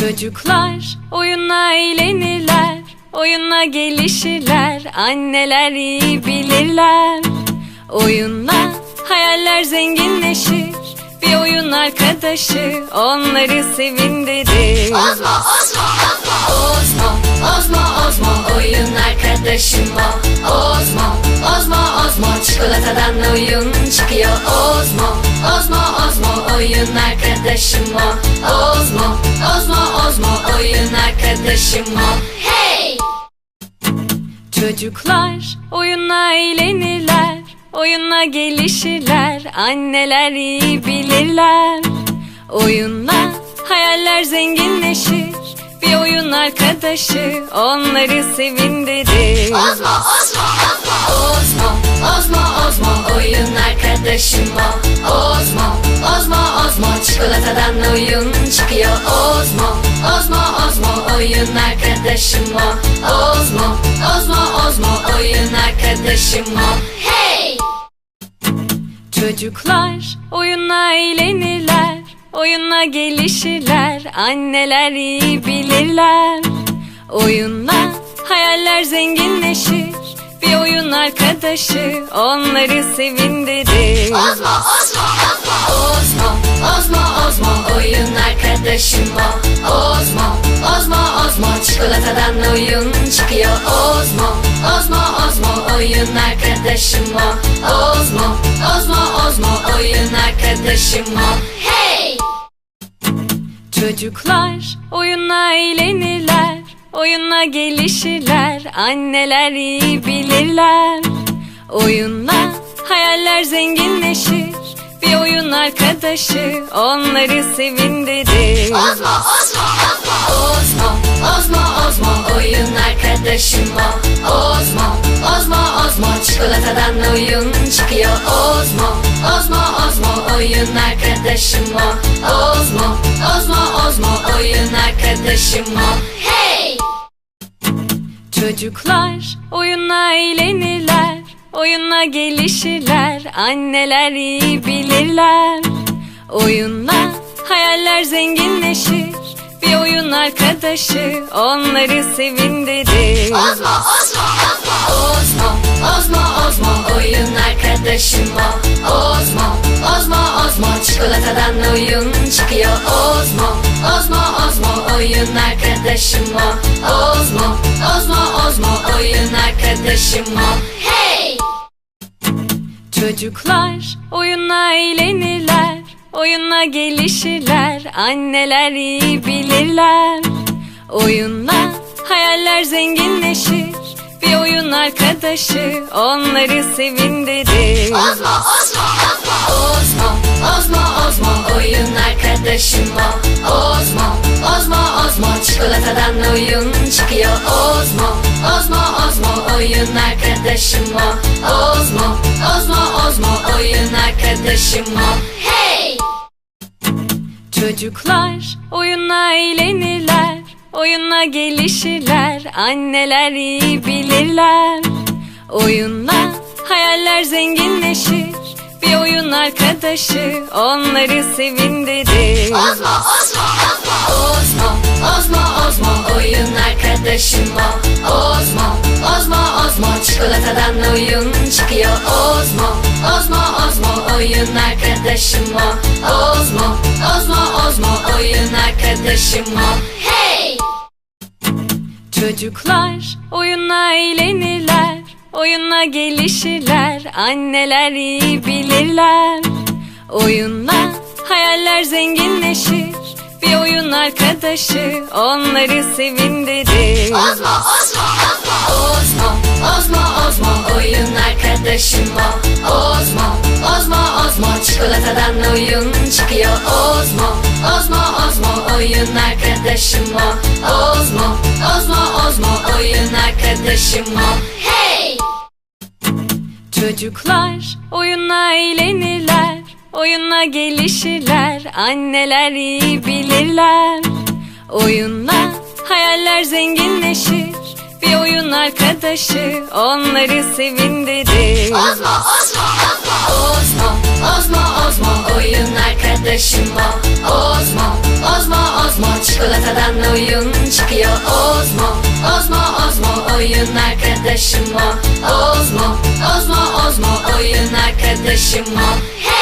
Çocuklar oyunla eğlenirler, oyunla gelişirler, anneler iyi bilirler. Oyunla hayaller zenginleşir, bir oyun arkadaşı onları sevindirir. Ozmo, Ozmo, Ozmo, Ozmo, Ozmo, oyun arkadaşım o. Ozmo, Ozmo, Ozmo, çikolatadan oyun çıkıyor. Ozmo, Ozmo, Ozmo, oyun arkadaşım o. Ozmo, Ozmo, Ozmo, oyun arkadaşım o. Hey! Çocuklar oyunla eğlenirler, oyunla gelişirler, anneler iyi bilirler. Oyunla hayaller zenginleşir, bir oyun arkadaşı onları sevindirir. Ozmo, Ozmo, Ozmo, Ozmo, Ozmo, oyun arkadaşım o. Ozmo, Ozmo, Ozmo, çikolatadan oyun çıkıyor. Ozmo, Ozmo, Ozmo, oyun arkadaşım o. Ozmo, Ozmo, Ozmo, oyun arkadaşım o. Hey! Çocuklar oyunla eğlenirler, oyunla gelişirler, anneler iyi bilirler. Oyunla hayaller zenginleşir, bir oyun arkadaşı onları sevindirir. Ozmo, Ozmo, o. Ozmo, Ozmo, Ozmo, çikolatadan oyun çıkıyor. Ozmo, Ozmo, Ozmo, oyun arkadaşım o. Ozmo, Ozmo, Ozmo, oyun arkadaşım o. Hey! Çocuklar oyunla eğlenirler, oyunla gelişirler, anneler iyi bilirler. Oyunla hayaller zenginleşir, bir oyun arkadaşı onları sevindirir. Ozmo, Ozmo, Ozmo, Ozmo, Ozmo, oyun arkadaşım o. Ozmo, Ozmo, Ozmo, çikolatadan oyun çıkıyor. Ozmo, Ozmo, Ozmo, oyun arkadaşım o. Ozmo, Ozmo, Ozmo, oyun arkadaşım o. Hey! Çocuklar oyunla eğlenirler, oyunla gelişirler, anneler iyi bilirler. Oyunla hayaller zenginleşir, bir oyun arkadaşı onları sevindirir. Ozmo, Ozmo, Ozmo, Ozmo, Ozmo, oyun arkadaşım o. Ozmo, Ozmo, Ozmo, çikolatadan oyun çıkıyor. Ozmo, Ozmo, Ozmo, oyun arkadaşım o. Ozmo, Ozmo, Ozmo, oyun arkadaşım o. Hey! Çocuklar oyunla eğlenirler, oyunla gelişirler, anneler iyi bilirler. Oyunla hayaller zenginleşir, bir oyun arkadaşı onları sevindirir. Ozmo, Ozmo, Ozmo, Ozmo, Ozmo, oyun arkadaşım o. Ozmo, Ozmo, Ozmo, çikolatadan oyun çıkıyor. Ozmo, Ozmo, Ozmo, oyun arkadaşım o. Ozmo, Ozmo, Ozmo, oyun arkadaşım o. Hey! Çocuklar oyunla eğlenirler, oyunla gelişirler, anneler iyi bilirler. Oyunla hayaller zenginleşir, bir oyun arkadaşı onları sevindirir. Ozmo, Ozmo, Ozmo, Ozmo, Ozmo, oyun arkadaşım o. Ozmo, Ozmo, Ozmo, çikolatadan oyun çıkıyor. Ozmo, Ozmo, Ozmo, oyun arkadaşım o. Ozmo, Ozmo, Ozmo, oyun arkadaşım o. Hey! Çocuklar oyunla eğlenirler, oyunla gelişirler, anneler iyi bilirler. Oyunla hayaller zenginleşir, bir oyun arkadaşı onları sevindirir. Ozmo, Ozmo, Ozmo, Ozmo, Ozmo, oyun arkadaşım o. Ozmo, Ozmo, Ozmo, çikolatadan oyun çıkıyor. Ozmo, Ozmo, Ozmo, oyun arkadaşım o. Ozmo, Ozmo, Ozmo, oyun arkadaşım o. Hey! Çocuklar oyunla eğlenirler, oyunla gelişirler, anneler iyi bilirler. Oyunla hayaller zenginleşir, bir oyun arkadaşı onları sevindirir. Ozmo, Ozmo, Ozmo, Ozmo, Ozmo, oyun arkadaşım o. Ozmo, Ozmo, Ozmo, Çikolatadan oyun çıkıyor. Ozmo, Ozmo, Ozmo. Oyun arkadaşım o. Ozmo, Ozmo, Ozmo. Oyun arkadaşım o